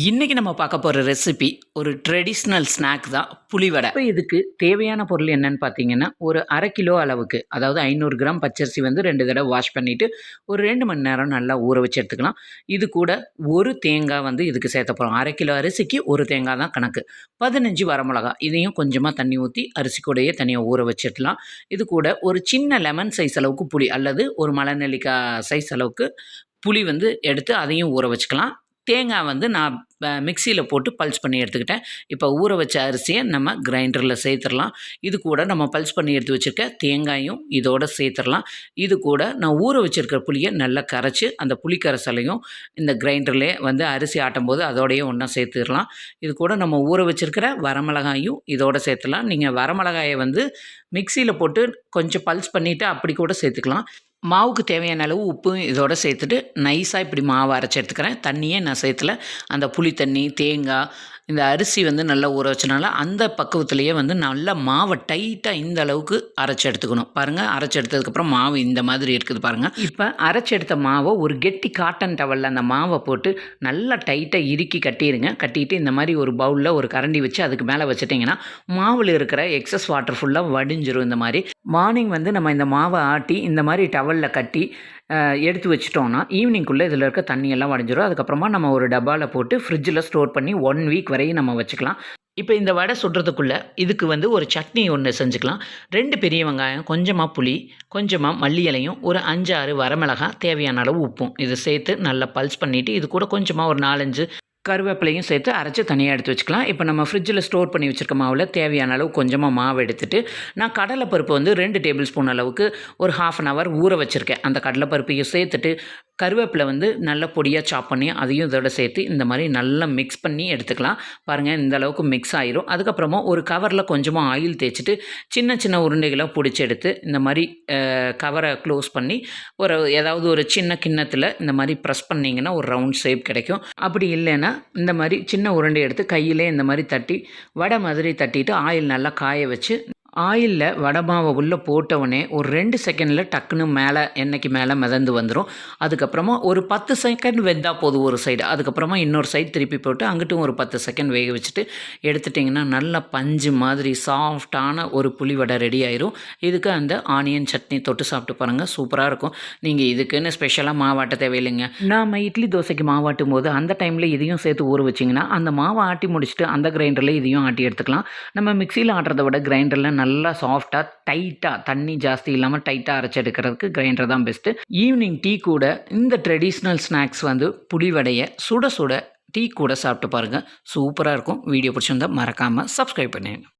இன்றைக்கி நம்ம பார்க்க போகிற ரெசிபி ஒரு ட்ரெடிஷ்னல் ஸ்நாக் தான் புளிவடை. இப்போ இதுக்கு தேவையான பொருள் என்னன்னு பார்த்தீங்கன்னா ஒரு அரை கிலோ அளவுக்கு அதாவது ஐநூறு கிராம் பச்சரிசி வந்து ரெண்டு தடவை வாஷ் பண்ணிவிட்டு ஒரு ரெண்டு மணி நேரம் நல்லா ஊற வச்சு எடுத்துக்கலாம். இது கூட ஒரு தேங்காய் வந்து இதுக்கு சேர்த்த போகிறோம் அரை கிலோ அரிசிக்கு ஒரு தேங்காய் தான் கணக்கு. பதினஞ்சு வரமிளகா இதையும் கொஞ்சமாக தண்ணி ஊற்றி அரிசி கூடயே தனியாக ஊற வச்சிடலாம். இது கூட ஒரு சின்ன லெமன் சைஸ் அளவுக்கு புளி அல்லது ஒரு மலை நெல்லிக்காய் சைஸ் அளவுக்கு புளி வந்து எடுத்து அதையும் ஊற வச்சுக்கலாம். தேங்காய் வந்து நான் மிக்சியில் போட்டு பல்ஸ் பண்ணி எடுத்துக்கிட்டேன். இப்போ ஊற வச்ச அரிசியை நம்ம கிரைண்டரில் சேர்த்துடலாம். இது கூட நம்ம பல்ஸ் பண்ணி எடுத்து வச்சுருக்க தேங்காயும் இதோட சேர்த்துடலாம். இது கூட நான் ஊற வச்சுருக்கிற புளியை நல்லா கரைச்சி அந்த புளி கரைசலையும் இந்த கிரைண்டர்லேயே வந்து அரிசி ஆட்டும் போது அதோடையே ஒன்றா சேர்த்துடலாம். இது கூட நம்ம ஊற வச்சுருக்கிற வரமிளகாயும் இதோட சேர்த்துடலாம். நீங்கள் வரமிளகாயை வந்து மிக்சியில் போட்டு கொஞ்சம் பல்ஸ் பண்ணிவிட்டு அப்படி கூட சேர்த்துக்கலாம். மாவுக்கு தேவையான அளவு உப்பும் இதோட சேர்த்துட்டு நைஸாக இப்படி மாவை அரைச்சி எடுத்துக்கிறேன். தண்ணியே நான் சேர்த்துல. அந்த புளி தண்ணி தேங்காய் இந்த அரிசி வந்து நல்லா ஊற வச்சனால அந்த பக்குவத்துலேயே வந்து நல்லா மாவை டைட்டாக இந்த அளவுக்கு அரைச்சி எடுத்துக்கணும். பாருங்கள் அரைச்சி எடுத்ததுக்கப்புறம் மாவு இந்த மாதிரி இருக்குது பாருங்கள் இப்போ அரைச்சி எடுத்த மாவை ஒரு கெட்டி காட்டன் டவலில் அந்த மாவை போட்டு நல்லா டைட்டாக இறுக்கி கட்டிடுங்க கட்டிட்டு இந்த மாதிரி ஒரு பவுலில் ஒரு கரண்டி வச்சு அதுக்கு மேலே வச்சுட்டிங்கன்னா மாவில் இருக்கிற எக்ஸஸ் வாட்டர் ஃபுல்லாக வடிஞ்சிரும் இந்த மாதிரி. மார்னிங் வந்து நம்ம இந்த மாவை ஆட்டி இந்த மாதிரி டவலில் கட்டி எடுத்து வச்சிட்டோன்னா ஈவினிங்குள்ளே இதில் இருக்க தண்ணியெல்லாம் வடிஞ்சிடும் அதுக்கப்புறமா நம்ம ஒரு டப்பாவில் போட்டு ஃப்ரிட்ஜில் ஸ்டோர் பண்ணி ஒன் வீக் வரையும் நம்ம வச்சுக்கலாம். இப்போ இந்த வடை சுடுறதுக்குள்ளே இதுக்கு வந்து ஒரு சட்னி ஒன்று செஞ்சுக்கலாம். ரெண்டு பெரிய வெங்காயம் கொஞ்சமாக புளி கொஞ்சமாக மல்லி இலையும் ஒரு அஞ்சு ஆறு வரமிளகாய் தேவையான அளவு உப்பும். இது சேர்த்து நல்லா பல்ஸ் பண்ணிவிட்டு இது கூட கொஞ்சமாக ஒரு நாலஞ்சு கருவேப்பிலையும் சேர்த்து அரைச்சி தனியாக எடுத்து வச்சுக்கலாம். இப்போ நம்ம ஃப்ரிட்ஜில் ஸ்டோர் பண்ணி வச்சுருக்க மாவில் தேவையான அளவு கொஞ்சமாக மாவு எடுத்துகிட்டு நான் கடலைப்பருப்பு வந்து ரெண்டு டேபிள் ஸ்பூன் அளவுக்கு ஒரு ஹாஃப் அன் ஹவர் ஊற வச்சுருக்கேன். அந்த கடலைப்பருப்பையும் சேர்த்துட்டு கருவேப்பிலை வந்து நல்ல பொடியாக சாப் பண்ணி அதையும் இதோட சேர்த்து இந்த மாதிரி நல்லா மிக்ஸ் பண்ணி எடுத்துக்கலாம். பாருங்கள் இந்த அளவுக்கு மிக்ஸ் ஆயிரும். அதுக்கப்புறமா ஒரு கவரில் கொஞ்சமாக ஆயில் தேய்ச்சிட்டு சின்ன சின்ன உருண்டைகளை பிடிச்சி எடுத்து இந்த மாதிரி கவரை க்ளோஸ் பண்ணி ஒரு ஏதாவது ஒரு சின்ன கிண்ணத்தில் இந்த மாதிரி ப்ரெஸ் பண்ணிங்கன்னா ஒரு ரவுண்ட் ஷேப் கிடைக்கும். அப்படி இல்லைன்னா இந்த மாதிரி சின்ன உருண்டை எடுத்து கையிலே இந்த மாதிரி தட்டி வடை மாதிரி தட்டிட்டு ஆயில் நல்லா காய வச்சு ஆயிலில் வடை மாவை உள்ளே போட்டவுடனே ஒரு ரெண்டு செகண்டில் டக்குன்னு மேலே எண்ணெய்க்கு மேலே மிதந்து வந்துடும் அதுக்கப்புறமா ஒரு பத்து செகண்ட் வெந்தால் போதும் ஒரு சைடு அதுக்கப்புறமா இன்னொரு சைடு திருப்பி போட்டு அங்கிட்டும் ஒரு பத்து செகண்ட் வேக வச்சுட்டு எடுத்துட்டிங்கன்னா நல்ல பஞ்சு மாதிரி சாஃப்டான ஒரு புளி வடை ரெடி ஆயிரும். இதுக்கு அந்த ஆனியன் சட்னி தொட்டு சாப்பிட்டு பாருங்கள் சூப்பராக இருக்கும். நீங்கள் இதுக்குன்னு ஸ்பெஷலாக மாவாட்ட தேவையில்லைங்க. நாம் இட்லி தோசைக்கு மாவாட்டும் போது அந்த டைமில் இதையும் சேர்த்து ஊற வச்சிங்கன்னா அந்த மாவை ஆட்டி முடிச்சுட்டு அந்த கிரைண்டரில் இதையும் ஆட்டி எடுத்துக்கலாம். நம்ம மிக்சியில் ஆட்டுறதை விட கிரைண்டரில் நல்லா சாஃப்டாக டைட்டாக தண்ணி ஜாஸ்தி இல்லாமல் டைட்டாக அரைச்சி எடுக்கிறதுக்கு கிரைண்டர் தான் பெஸ்ட்டு ஈவினிங் டீ கூட இந்த ட்ரெடிஷ்னல் ஸ்நாக்ஸ் வந்து புளிவடையை சுட சுட டீ கூட சாப்பிட்டு பாருங்கள் சூப்பராக இருக்கும். வீடியோ பிடிச்சிருந்தால் மறக்காமல் சப்ஸ்கிரைப் பண்ணுங்கள்